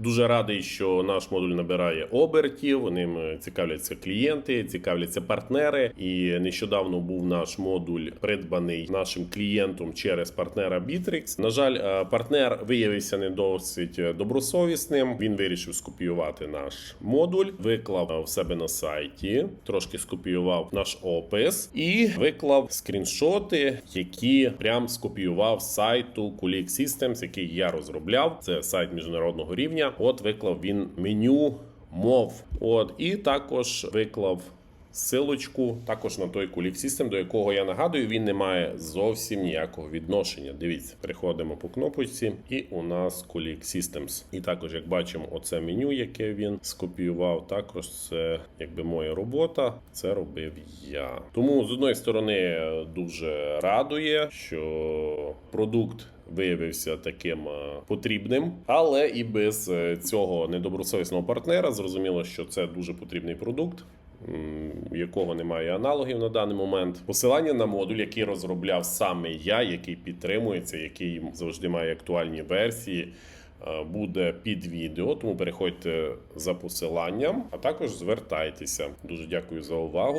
Дуже радий, що наш модуль набирає обертів. Ним цікавляться клієнти, цікавляться партнери. І нещодавно був наш модуль придбаний нашим клієнтом через партнера Bittrex. На жаль, е, партнер виявився не досить добросовісним. Він вирішив скопіювати наш модуль, виклав е, в себе на сайті, трошки скопіював наш опис і виклав скріншоти, які прям скопіював з сайту Kulik Systems, який я розробляв. Це сайт міжнародного рівня. От виклав він меню мов. От і також виклав. Силочку також на той Kulik System, до якого я нагадую, він не має зовсім ніякого відношення. Дивіться, переходимо по кнопочці, і у нас Kulik Systems. І також, як бачимо, оце меню, яке він скопіював, також це якби моя робота. Це робив я. Тому з одної сторони дуже радує, що продукт. Виявився таким е, потрібним, але і без е, цього недобросовісного партнера зрозуміло, що це дуже потрібний продукт, якого немає аналогів на даний момент. Посилання на модуль, який розробляв саме я, який підтримується, який завжди має актуальні версії. е, Буде під відео, тому переходьте за посиланням, а також звертайтеся. Дуже дякую за увагу.